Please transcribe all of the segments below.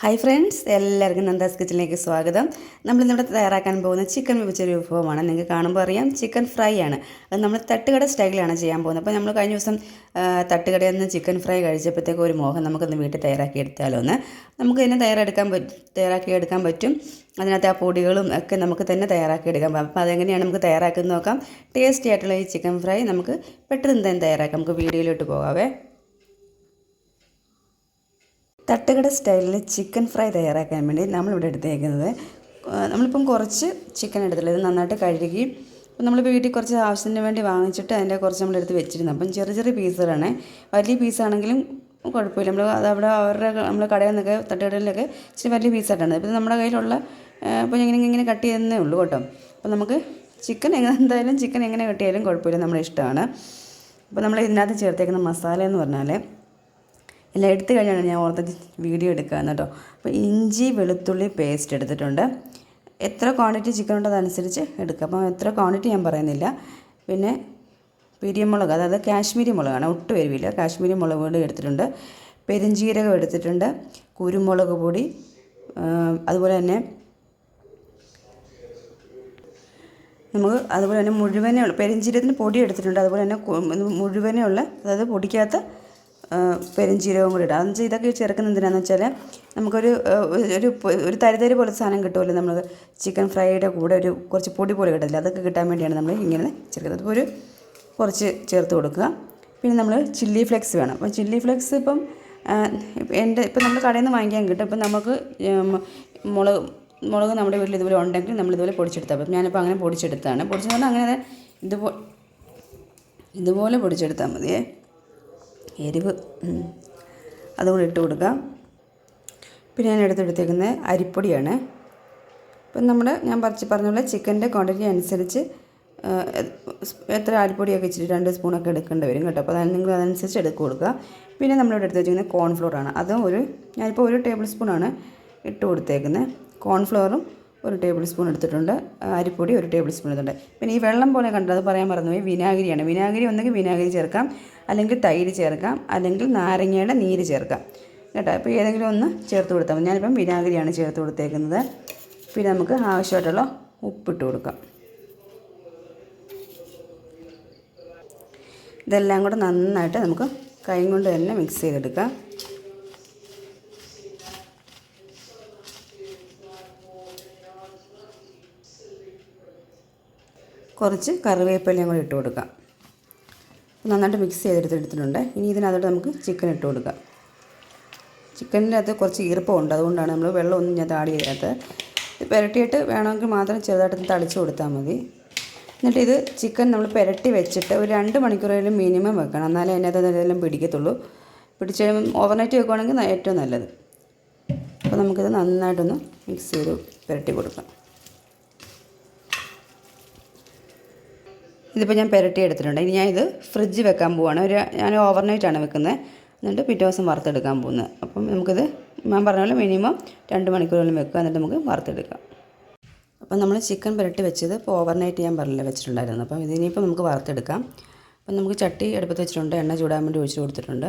Hi friends എല്ലാവർക്കും നന്ദാസ് കിച്ചണിലേക്ക് സ്വാഗതം. നമ്മൾ നമ്മളിന്നിവിടെ തയ്യാറാക്കാൻ പോകുന്ന ചിക്കൻ വെച്ചൊരു വിഭവമാണ്. നിങ്ങൾക്ക് കാണുമ്പോൾ അറിയാം ചിക്കൻ ഫ്രൈ ആണ്. അത് നമ്മൾ തട്ടുകട സ്റ്റൈലിലാണ് ചെയ്യാൻ പോകുന്നത്. അപ്പോൾ നമ്മൾ കഴിഞ്ഞ ദിവസം തട്ടുകടയിൽ നിന്ന് ചിക്കൻ ഫ്രൈ കഴിച്ചപ്പോഴത്തേക്ക് ഒരു മോഹം നമുക്കൊന്ന് വീട്ടിൽ തയ്യാറാക്കി എടുത്താലോ എന്ന്. നമുക്ക് തന്നെ തയ്യാറെടുക്കാൻ പറ്റും തയ്യാറാക്കി എടുക്കാൻ പറ്റും. അതിനകത്ത് ആ പൊടികളും ഒക്കെ നമുക്ക് തന്നെ തയ്യാറാക്കി എടുക്കാം അപ്പോൾ അതെങ്ങനെയാണ് നമുക്ക് തയ്യാറാക്കുന്നത് നോക്കാം. ടേസ്റ്റി ആയിട്ടുള്ള ഈ ചിക്കൻ ഫ്രൈ നമുക്ക് പെട്ടെന്ന് തന്നെ തയ്യാറാക്കാം. നമുക്ക് വീഡിയോയിലോട്ട് പോകാവേ. തട്ടുകട സ്റ്റൈലിൽ ചിക്കൻ ഫ്രൈ തയ്യാറാക്കാൻ വേണ്ടി നമ്മളിവിടെ എടുത്തേക്കുന്നത്. നമ്മളിപ്പം കുറച്ച് ചിക്കൻ എടുത്തില്ല ഇത് നന്നായിട്ട് കഴുകി അപ്പം നമ്മളിപ്പോൾ വീട്ടിൽ കുറച്ച് ആവശ്യത്തിന് വേണ്ടി വാങ്ങിച്ചിട്ട് അതിന്റെ കുറച്ച് നമ്മളെടുത്ത് വെച്ചിരുന്നു. അപ്പം ചെറിയ ചെറിയ പീസുകളാണ്. വലിയ പീസാണെങ്കിലും കുഴപ്പമില്ല. നമ്മൾ അത് അവിടെ അവരുടെ നമ്മൾ കടയിൽ നിന്നൊക്കെ തട്ടുകടയിലൊക്കെ ഇച്ചിരി വലിയ പീസായിട്ടാണ് ഇപ്പം നമ്മുടെ കയ്യിലുള്ള ഇപ്പോൾ ഇങ്ങനെ ഇങ്ങനെ കട്ട് ചെയ്യുന്നേ ഉള്ളൂ കേട്ടോ. അപ്പം നമുക്ക് ചിക്കൻ എങ്ങനെ എന്തായാലും ചിക്കൻ എങ്ങനെ കട്ട് ചെയ്യാലും കുഴപ്പമില്ല. നമ്മുടെ ഇഷ്ടമാണ്. അപ്പോൾ നമ്മൾ ഇതിനകത്ത് ചേർത്തേക്കുന്ന മസാല എന്ന് പറഞ്ഞാൽ എല്ലാം എടുത്തു കഴിഞ്ഞാണ് ഞാൻ ഓർത്ത് വീഡിയോ എടുക്കുക കേട്ടോ. അപ്പോൾ ഇഞ്ചി വെളുത്തുള്ളി പേസ്റ്റ് എടുത്തിട്ടുണ്ട്. എത്ര ക്വാണ്ടിറ്റി ചിക്കൻ ഉണ്ടോ അതനുസരിച്ച് എടുക്കുക. അപ്പം എത്ര ക്വാണ്ടിറ്റി ഞാൻ പറയുന്നില്ല. പിന്നെ പിരിയമുളക് അതായത് കാശ്മീരി മുളകാണ് ഒട്ടും എരിവില്ല. കാശ്മീരി മുളക് പൊടി എടുത്തിട്ടുണ്ട്. പെരുംജീരകം എടുത്തിട്ടുണ്ട്. കുരുമുളക് പൊടി അതുപോലെ തന്നെ നമുക്ക് അതുപോലെ തന്നെ മുഴുവനേ ഉള്ള പെരുംജീരകത്തിന് പൊടി എടുത്തിട്ടുണ്ട്. അതുപോലെ തന്നെ മുഴുവനെയുള്ള അതായത് പൊടിക്കാത്ത പെരുംജീരകവും കൂടി ഇടാം. എന്നുവെച്ചാൽ ഇതൊക്കെ ചേർക്കുന്ന എന്തിനാണെന്ന് വെച്ചാൽ നമുക്കൊരു ഒരു ഒരു തരിതരി പോലെ സാധനം കിട്ടുമല്ലോ നമ്മൾ ചിക്കൻ ഫ്രൈയുടെ കൂടെ ഒരു കുറച്ച് പൊടി പോലെ കിട്ടില്ല അതൊക്കെ കിട്ടാൻ വേണ്ടിയാണ് നമ്മൾ ഇങ്ങനെ ചേർക്കുന്നത്. അപ്പോൾ ഒരു കുറച്ച് ചേർത്ത് കൊടുക്കുക. പിന്നെ നമ്മൾ ചില്ലി ഫ്ലെക്സ് വേണം. അപ്പോൾ ചില്ലി ഫ്ലെക്സ് ഇപ്പം എന്റെ ഇപ്പം നമ്മൾ കടയിൽ നിന്ന് വാങ്ങിക്കാൻ കിട്ടും. ഇപ്പം നമുക്ക് മുളക് മുളക് നമ്മുടെ വീട്ടിൽ ഇതുപോലെ ഉണ്ടെങ്കിൽ നമ്മൾ ഇതുപോലെ പൊടിച്ചെടുത്താൽ അപ്പം ഞാനിപ്പോൾ അങ്ങനെ പൊടിച്ചെടുത്താണ് പൊടിച്ചെന്ന് പറഞ്ഞാൽ അങ്ങനെ ഇതുപോലെ ഇതുപോലെ പൊടിച്ചെടുത്താൽ മതിയേ. എരിവ്. അതുകൂടി ഇട്ട് കൊടുക്കാം. പിന്നെ ഞാൻ എടുത്തെടുത്തേക്കുന്നത് അരിപ്പൊടിയാണ്. ഇപ്പം നമ്മൾ ഞാൻ പറിച്ച് പറഞ്ഞുള്ള ചിക്കന്റെ ക്വാണ്ടിറ്റി അനുസരിച്ച് എത്ര അരിപ്പൊടിയൊക്കെ ഇച്ചിരി രണ്ട് സ്പൂണൊക്കെ എടുക്കേണ്ടി വരും കേട്ടോ. അപ്പോൾ അത് നിങ്ങൾ അതനുസരിച്ച് എടുക്കുക കൊടുക്കുക. പിന്നെ നമ്മളിവിടെ എടുത്ത് വെച്ചിരിക്കുന്നത് കോൺഫ്ലോറാണ് അതും ഒരു ഞാനിപ്പോൾ ഒരു ടേബിൾ സ്പൂണാണ് ഇട്ട് കൊടുത്തേക്കുന്നത്. കോൺഫ്ലോറും ഒരു ടേബിൾ സ്പൂൺ എടുത്തിട്ടുണ്ട് അരിപ്പൊടി ഒരു ടേബിൾ സ്പൂൺ എടുത്തിട്ടുണ്ട്. പിന്നെ ഈ വെള്ളം പോലെ കണ്ടത് അത് പറയാൻ മറന്നുപോയി. വിനാഗിരിയാണ്. വിനാഗിരി ഒന്നെങ്കിൽ വിനാഗിരി ചേർക്കാം അല്ലെങ്കിൽ തൈര് ചേർക്കാം അല്ലെങ്കിൽ നാരങ്ങയുടെ നീര് ചേർക്കാം. കേട്ടോ? അപ്പോൾ ഏതെങ്കിലും ഒന്ന് ചേർത്ത് കൊടുത്താൽ മതി. ഞാനിപ്പം വിനാഗിരിയാണ് ചേർത്ത് കൊടുത്തേക്കുന്നത്. പിന്നെ നമുക്ക് ആവശ്യമായിട്ടുള്ള ഉപ്പിട്ട് കൊടുക്കാം. ഇതെല്ലാം കൂടെ നന്നായിട്ട് നമുക്ക് കൈ കൊണ്ട് തന്നെ മിക്സ് ചെയ്തെടുക്കാം. കുറച്ച് കറിവേപ്പിലയും കൂടി ഇട്ട് കൊടുക്കാം. നന്നായിട്ട് മിക്സ് ചെയ്തെടുത്തെടുത്തിട്ടുണ്ട് ഇനി ഇതിനകത്തോട്ട് നമുക്ക് ചിക്കൻ ഇട്ട് കൊടുക്കാം. ചിക്കനിന്റെ അകത്ത് കുറച്ച് ഈർപ്പമുണ്ട്. അതുകൊണ്ടാണ് നമ്മൾ വെള്ളമൊന്നും ഞാൻ താടി ചെയ്യാത്തത്. ഇത് പുരട്ടിയിട്ട് വേണമെങ്കിൽ മാത്രം ചെറുതായിട്ട് തളിച്ച് കൊടുത്താൽ മതി. എന്നിട്ട് ഇത് ചിക്കൻ നമ്മൾ പുരട്ടി വെച്ചിട്ട് ഒരു രണ്ട് മണിക്കൂറേലും മിനിമം വെക്കണം. എന്നാലേ അതിനകത്ത് എന്തെങ്കിലും പിടിക്കത്തുള്ളൂ. പിടിച്ച് ഓവർനൈറ്റ് വെക്കുവാണെങ്കിൽ ഏറ്റവും നല്ലത്. അപ്പോൾ നമുക്കിത് നന്നായിട്ടൊന്ന് മിക്സ് ചെയ്ത് പുരട്ടി കൊടുക്കാം. ഇതിപ്പോൾ ഞാൻ പുരട്ടി എടുത്തിട്ടുണ്ട്. ഇനി ഞാൻ ഇത് ഫ്രിഡ്ജ് വെക്കാൻ പോവാണ്. ഒരു ഞാൻ ഓവർനൈറ്റാണ് വെക്കുന്നത്. എന്നിട്ട് പിറ്റേ ദിവസം വറുത്തെടുക്കാൻ പോകുന്നത്. അപ്പം നമുക്കിത് ഞാൻ പറഞ്ഞ പോലെ മിനിമം രണ്ട് മണിക്കൂറോളം വെക്കുക. എന്നിട്ട് നമുക്ക് വറുത്തെടുക്കാം. അപ്പം നമ്മൾ ചിക്കൻ പുരട്ടി വെച്ചത് ഇപ്പോൾ ഓവർനൈറ്റ് ഞാൻ പറഞ്ഞില്ല വെച്ചിട്ടുണ്ടായിരുന്നു. അപ്പം ഇതിനിപ്പോൾ നമുക്ക് വറുത്തെടുക്കാം. അപ്പം നമുക്ക് ചട്ടി അടുപ്പത്ത് വെച്ചിട്ടുണ്ട്. എണ്ണ ചൂടാൻ വേണ്ടി ഒഴിച്ച് കൊടുത്തിട്ടുണ്ട്.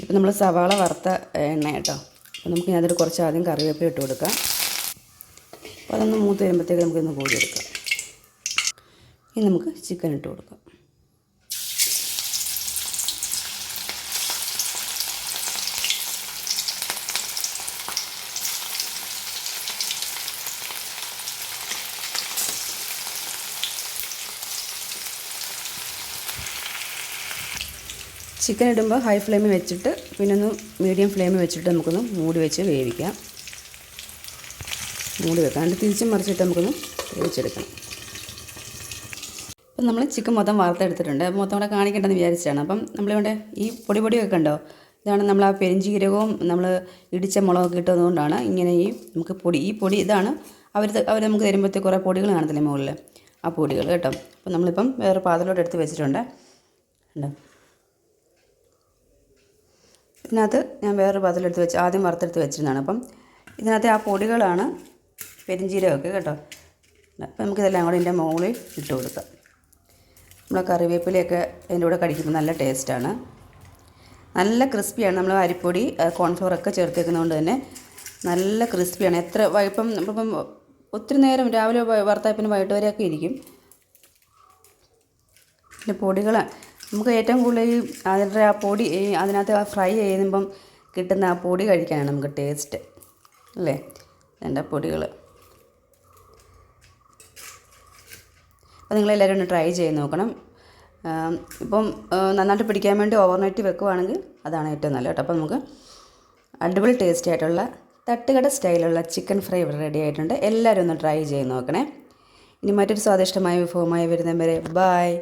ഇപ്പം നമ്മൾ സവാള വറുത്ത എണ്ണ കേട്ടോ. അപ്പോൾ നമുക്ക് ഞാനതിൽ കുറച്ച് ആദ്യം കറിവേപ്പില ഇട്ട് കൊടുക്കാം. അപ്പോൾ അതൊന്ന് മൂത്ത് വരുമ്പോഴത്തേക്ക് നമുക്കിന്ന് കോരി എടുക്കാം. ഇനി നമുക്ക് ചിക്കൻ ഇട്ട് കൊടുക്കാം. ചിക്കൻ ഇടുമ്പോൾ ഹൈ ഫ്ലെയിമിൽ വെച്ചിട്ട് പിന്നെ ഒന്ന് മീഡിയം ഫ്ലെയിമിൽ വെച്ചിട്ട് നമുക്കൊന്ന് മൂടി വെച്ച് വേവിക്കാം. മൂടി വെക്കാം. എന്നിട്ട് തിരിച്ചും മറിച്ചിട്ട് നമുക്കൊന്ന് വേവിച്ചെടുക്കണം. അപ്പം നമ്മൾ ചിക്കൻ മൊത്തം വാർത്തെടുത്തിട്ടുണ്ട് മൊത്തം കൂടെ കാണിക്കേണ്ടെന്ന് വിചാരിച്ചാണ് അപ്പം നമ്മളിവിടെ ഈ പൊടി പൊടിയൊക്കെ ഉണ്ടോ ഇതാണ് നമ്മൾ ആ പെരിഞ്ചീരകവും നമ്മൾ ഇടിച്ച മുളകൊക്കെ ഇട്ടതുകൊണ്ടാണ് ഇങ്ങനെ ഈ നമുക്ക് പൊടി. ഈ പൊടി ഇതാണ് അവർ അവർ നമുക്ക് തരുമ്പോഴത്തേക്ക് കുറേ പൊടികൾ കാണത്തില്ലേ മുകളിൽ? ആ പൊടികൾ കേട്ടോ. അപ്പം നമ്മളിപ്പം വേറെ പാത്രത്തിലോട്ട് എടുത്ത് വെച്ചിട്ടുണ്ട്. ഉണ്ടോ ഇതിനകത്ത് ഞാൻ വേറൊരു പാത്രത്തിലെടുത്ത് വെച്ച് ആദ്യം വറുത്തെടുത്ത് വെച്ചിരുന്നതാണ്. അപ്പം ഇതിനകത്ത് ആ പൊടികളാണ് പെരിഞ്ചീരകമൊക്കെ കേട്ടോ. അപ്പം നമുക്കിതെല്ലാം കൂടെ ഇതിന്റെ മുകളിൽ ഇട്ട് കൊടുക്കാം. നമ്മളെ കറിവേപ്പിലയൊക്കെ അതിന്റെ കൂടെ കടിക്കുമ്പോൾ നല്ല ടേസ്റ്റാണ്. നല്ല ക്രിസ്പിയാണ് നമ്മൾ അരിപ്പൊടി കോൺഫ്ലോർ ഒക്കെ ചേർത്തേക്കുന്നതുകൊണ്ട് തന്നെ നല്ല ക്രിസ്പിയാണ്. എത്ര ഇപ്പം ഇപ്പം ഒത്തിരി നേരം രാവിലെ വറുത്തായപ്പിന് വൈകിട്ട് വരെയൊക്കെ ഇരിക്കും. പിന്നെ പൊടികൾ നമുക്ക് ഏറ്റവും കൂടുതൽ ഈ അതിന്റെ ആ പൊടി അതിനകത്ത് ഫ്രൈ ചെയ്യുമ്പം കിട്ടുന്ന ആ പൊടി കഴിക്കാനാണ് നമുക്ക് ടേസ്റ്റ്. അല്ലേ? എന്റെ പൊടികൾ അപ്പോൾ നിങ്ങളെല്ലാവരും ഒന്ന് ട്രൈ ചെയ്ത് നോക്കണം. ഇപ്പം നന്നായിട്ട് പിടിക്കാൻ വേണ്ടി ഓവർനൈറ്റ് വെക്കുവാണെങ്കിൽ അതാണ് ഏറ്റവും നല്ലത് കേട്ടോ. അപ്പോൾ നമുക്ക് അടിപൊളി ടേസ്റ്റി ആയിട്ടുള്ള തട്ടുകട സ്റ്റൈലുള്ള ചിക്കൻ ഫ്രൈ ഇവിടെ റെഡി ആയിട്ടുണ്ട്. എല്ലാവരും ഒന്ന് ട്രൈ ചെയ്ത് നോക്കണേ. ഇനി മറ്റൊരു സ്വാദിഷ്ടമായ വിഭവമായി വരുന്നവരെ ബായ്